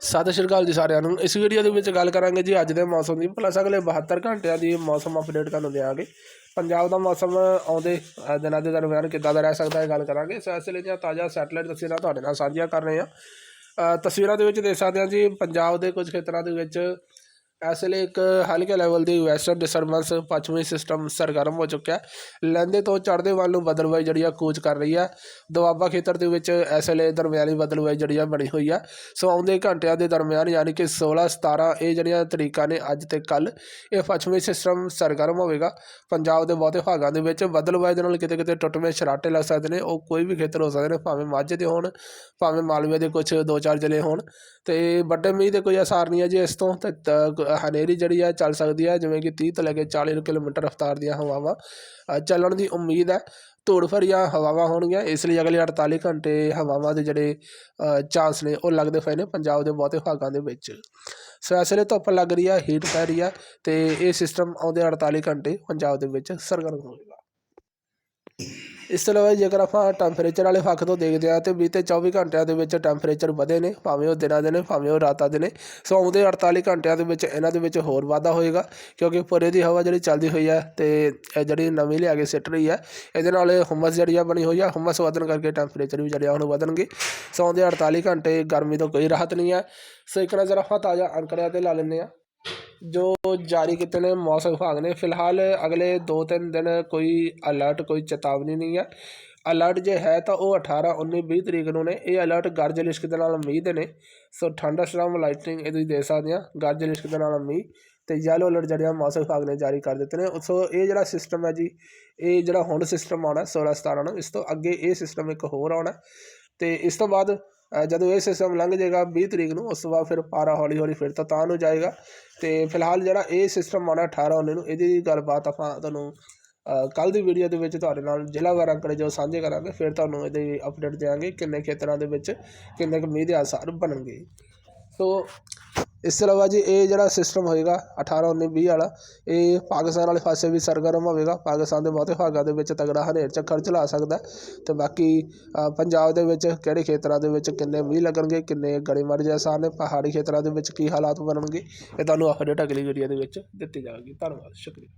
ਸਤਿ ਸ਼੍ਰੀ ਅਕਾਲ ਜੀ ਸਾਰਿਆਂ ਨੂੰ। ਇਸ ਵੀਡੀਓ ਦੇ ਵਿੱਚ ਗੱਲ ਕਰਾਂਗੇ ਜੀ ਅੱਜ ਦੇ ਮੌਸਮ ਦੀ। ਪਲੱਸ ਅਗਲੇ 72 ਘੰਟਿਆਂ ਦੀ ਮੌਸਮ ਅਪਡੇਟ ਤੁਹਾਨੂੰ ਦਿਆਂਗੇ। ਪੰਜਾਬ ਦਾ ਮੌਸਮ ਆਉਂਦੇ ਦਿਨਾਂ ਦੇ ਦਰਮਿਆਨ ਕਿੱਦਾਂ ਦਾ ਰਹਿ ਸਕਦਾ ਹੈ ਗੱਲ ਕਰਾਂਗੇ। ਇਸ ਸਿਲਸਿਲੇ ਦੀਆਂ ਤਾਜ਼ਾ ਸੈਟੇਲਾਈਟ ਤਸਵੀਰਾਂ ਤੁਹਾਡੇ ਨਾਲ ਸਾਂਝੀਆਂ ਕਰ ਰਹੇ ਹਾਂ। ਤਸਵੀਰਾਂ ਦੇ ਵਿੱਚ ਦੇਖ ਸਕਦੇ ਹਾਂ ਜੀ, ਪੰਜਾਬ ਦੇ ਕੁਝ ਖੇਤਰਾਂ ਦੇ ਵਿੱਚ ਇਸ ਵੇਲੇ ਇੱਕ ਹਲਕੇ ਲੈਵਲ ਦੀ ਵੈਸਟਰਨ ਡਿਸਟਰਬੈਂਸ ਪੱਛਮੀ ਸਿਸਟਮ ਸਰਗਰਮ ਹੋ ਚੁੱਕਿਆ ਲਹਿੰਦੇ ਤੋਂ ਚੜ੍ਹਦੇ ਵੱਲ ਨੂੰ ਬਦਲਵਾਈ ਜਿਹੜੀ ਆ ਕੂਚ ਕਰ ਰਹੀ ਹੈ ਦੁਆਬਾ ਖੇਤਰ ਦੇ ਵਿੱਚ ਇਸ ਵੇਲੇ ਦਰਮਿਆਨੀ ਬਦਲਵਾਈ ਜਿਹੜੀ ਆ ਬਣੀ ਹੋਈ ਆ। ਸੋ ਆਉਂਦੇ ਘੰਟਿਆਂ ਦੇ ਦਰਮਿਆਨ ਯਾਨੀ ਕਿ 16 17 ਇਹ ਜਿਹੜੀਆਂ ਤਰੀਕਾਂ ਨੇ ਅੱਜ ਤੇ ਕੱਲ ਇਹ ਪੱਛਮੀ ਸਿਸਟਮ ਸਰਗਰਮ ਹੋਵੇਗਾ। ਪੰਜਾਬ ਦੇ ਬਹੁਤੇ ਭਾਗਾਂ ਦੇ ਵਿੱਚ ਬਦਲਵਾਈ ਦੇ ਨਾਲ ਕਿਤੇ ਕਿਤੇ ਟੁੱਟਵੇਂ ਸ਼ਰਾਟੇ ਲੱਗ ਸਕਦੇ ਨੇ। ਉਹ ਕੋਈ ਵੀ ਖੇਤਰ ਹੋ ਸਕਦੇ ਨੇ, ਭਾਵੇਂ ਮਾਝੇ ਦੇ ਹੋਣ, ਭਾਵੇਂ ਮਾਲਵੇ ਦੇ ਕੁਝ ਦੋ ਚਾਰ ਜ਼ਿਲ੍ਹੇ ਹੋਣ। ਤੇ ਵੱਡੇ ਮੀਂਹ ਦੇ ਕੋਈ ਅਸਾਰ ਨਹੀਂ ਹੈ ਜੀ ਇਸ ਤੋਂ। ਤੇ ਤ- ਹਨੇਰੀ ਜਿਹੜੀ ਆ ਚੱਲ ਸਕਦੀ ਹੈ ਜਿਵੇਂ ਕਿ 30 ਤੋਂ ਲੈ ਕੇ 40 ਕਿਲੋਮੀਟਰ ਰਫ਼ਤਾਰ ਦੀਆਂ ਹਵਾਵਾਂ ਚੱਲਣ ਦੀ ਉਮੀਦ ਹੈ ਧੂੜ ਭਰੀਆਂ ਹਵਾਵਾਂ ਹੋਣਗੀਆਂ, ਇਸ ਲਈ ਅਗਲੇ 48 ਘੰਟੇ ਹਵਾਵਾਂ ਦੇ ਜਿਹੜੇ ਚਾਂਸ ਨੇ, ਉਹ ਲੱਗਦੇ ਪਏ ਨੇ ਪੰਜਾਬ ਦੇ ਬਹੁਤੇ ਭਾਗਾਂ ਦੇ ਵਿੱਚ। ਸੋ ਇਸ ਵੇਲੇ ਧੁੱਪ ਲੱਗ ਰਹੀ ਹੈ ਹੀਟ ਪੈ ਰਹੀ ਹੈ ਤੇ ਇਹ ਸਿਸਟਮ ਆਉਂਦੇ 48 ਘੰਟੇ ਪੰਜਾਬ ਦੇ ਵਿੱਚ ਸਰਗਰਮ ਹੋਵੇਗਾ। ਇਸ ਤੋਂ ਇਲਾਵਾ ਜੇਕਰ ਆਪਾਂ ਟੈਂਪਰੇਚਰ ਵਾਲੇ ਪੱਖ ਤੋਂ ਦੇਖਦੇ ਹਾਂ ਤੇ ਬੀਤੇ 24 ਘੰਟਿਆਂ ਦੇ ਵਿੱਚ ਟੈਂਪਰੇਚਰ ਵਧੇ ਨੇ, ਭਾਵੇਂ ਉਹ ਦਿਨਾਂ ਦੇ ਨੇ, ਭਾਵੇਂ ਉਹ ਰਾਤਾਂ ਦੇ ਨੇ, ਸੋ ਆਉਂਦੇ 48 ਘੰਟਿਆਂ ਦੇ ਵਿੱਚ ਇਹਨਾਂ ਦੇ ਵਿੱਚ ਹੋਰ ਵਾਧਾ ਹੋਏਗਾ, ਕਿਉਂਕਿ ਪੁਰੇ ਦੀ ਹਵਾ ਜਿਹੜੀ ਚੱਲਦੀ ਹੋਈ ਹੈ ਤੇ ਇਹ ਜਿਹੜੀ ਨਵੀਂ ਲਿਆ ਕੇ ਸਿੱਟ ਰਹੀ ਹੈ, ਇਹਦੇ ਨਾਲ ਹੁਮਸ ਜਿਹੜੀ ਆ ਬਣੀ ਹੋਈ ਆ, ਹੁਮਸ ਵਧਣ ਕਰਕੇ ਟੈਂਪਰੇਚਰ ਵੀ ਜਿਹੜੇ ਆ ਹੁਣ ਵਧਣਗੇ, ਸੋ ਆਉਂਦੇ 48 ਘੰਟੇ ਗਰਮੀ ਤੋਂ ਕੋਈ ਰਾਹਤ ਨਹੀਂ ਹੈ, ਸੋ ਇੱਕ ਨਜ਼ਰ ਆਪਾਂ ਤਾਜ਼ਾ ਅੰਕੜਿਆਂ ਤੇ ਲਾ ਲੈਂਦੇ ਆ ਜੋ ਜਾਰੀ ਕੀਤੇ ਨੇ ਮੌਸਮ ਵਿਭਾਗ ਨੇ, ਫਿਲਹਾਲ ਅਗਲੇ 2-3 ਦਿਨ ਕੋਈ ਅਲਰਟ ਕੋਈ ਚੇਤਾਵਨੀ ਨਹੀਂ ਹੈ। ਅਲਰਟ ਜੇ ਹੈ ਤਾਂ ਉਹ 18 19 20 ਤਰੀਕ ਨੂੰ ਨੇ। ਇਹ ਅਲਰਟ ਗਰਜ ਲਿਸ਼ਕ ਦੇ ਨਾਲ ਮੀਂਹ ਦੇ ਨੇ। ਸੋ ਠੰਡਾ ਸਟਾਰਮ ਲਾਈਟਿੰਗ ਇਹ ਤੁਸੀਂ ਦੇ ਸਕਦੇ ਆ, ਗਰਜ ਲਿਸ਼ਕ ਦੇ ਨਾਲ ਮੀਂਹ ਤੇ ਯੈਲੋ ਅਲਰਟ ਜਿਹੜਿਆ ਮੌਸਮ ਵਿਭਾਗ ਨੇ ਜਾਰੀ ਕਰ ਦਿੱਤੇ ਨੇ। ਸੋ ਇਹ ਜਿਹੜਾ ਸਿਸਟਮ ਹੈ ਜੀ, ਇਹ ਜਿਹੜਾ ਹੁਣ ਸਿਸਟਮ ਆਉਣਾ 16 17 ਨੂੰ, ਇਸ ਤੋਂ ਅੱਗੇ ਇਹ ਸਿਸਟਮ ਇੱਕ ਹੋਰ ਆਉਣਾ ਤੇ ਇਸ ਤੋਂ ਬਾਅਦ ਜਦੋਂ ਇਹ ਸਿਸਟਮ ਲੰਘ ਜਾਏਗਾ 20 ਤਰੀਕ ਨੂੰ, ਉਸ ਤੋਂ ਬਾਅਦ ਫਿਰ ਪਾਰਾ ਹੌਲੀ ਹੌਲੀ ਫਿਰ ਤਾਂ ਤਾਂ ਨੂੰ ਜਾਏਗਾ। ਤੇ ਫਿਲਹਾਲ ਜਿਹੜਾ ਇਹ ਸਿਸਟਮ ਆਉਣਾ 18 19 ਨੂੰ, ਇਹਦੀ ਗੱਲਬਾਤ ਆਪਾਂ ਤੁਹਾਨੂੰ ਕੱਲ ਦੀ ਵੀਡੀਓ ਦੇ ਵਿੱਚ ਤੁਹਾਡੇ ਨਾਲ ਜ਼ਿਲ੍ਹਾ ਵਾਰ ਅੰਕੜੇ ਜੋ ਸਾਂਝੇ ਕਰਾਂਗੇ, ਫਿਰ ਤੁਹਾਨੂੰ ਇਹਦੇ ਅਪਡੇਟ ਦੇਵਾਂਗੇ ਕਿੰਨੇ ਖੇਤਰਾਂ ਦੇ ਵਿੱਚ ਕਿੰਨੇ ਕੁ ਮੀਂਹ ਦੇ ਆਸਾਰ ਬਣਨਗੇ। ਸੋ ਇਸ ਤੋਂ ਇਲਾਵਾ ਜੀ ਇਹ ਜਿਹੜਾ ਸਿਸਟਮ ਹੋਏਗਾ 18 19 20 ਵਾਲਾ, ਇਹ ਪਾਕਿਸਤਾਨ ਵਾਲੇ ਪਾਸੇ ਵੀ ਸਰਗਰਮ ਹੋਵੇਗਾ। ਪਾਕਿਸਤਾਨ ਦੇ ਬਹੁਤੇ ਭਾਗਾਂ ਦੇ ਵਿੱਚ ਤਗੜਾ ਹਨੇਰ ਚੱਕਰ ਚਲਾ ਸਕਦਾ ਹੈ ਤੇ ਬਾਕੀ ਪੰਜਾਬ ਦੇ ਵਿੱਚ ਕਿਹੜੇ ਖੇਤਰਾਂ ਦੇ ਵਿੱਚ ਕਿੰਨੇ ਮੀਂਹ ਲੱਗਣਗੇ, ਕਿੰਨੇ ਗੜੇਮਾਰੀ ਦੇ ਆਸਾਰ ਨੇ, ਪਹਾੜੀ ਖੇਤਰਾਂ ਦੇ ਵਿੱਚ ਕੀ ਹਾਲਾਤ ਬਣਨਗੇ, ਇਹ ਤੁਹਾਨੂੰ ਅਪਡੇਟ ਅਗਲੀ ਵੀਡੀਓ ਦੇ ਵਿੱਚ ਦਿੱਤੀ ਜਾਵੇਗੀ। ਧੰਨਵਾਦ, ਸ਼ੁਕਰੀਆ।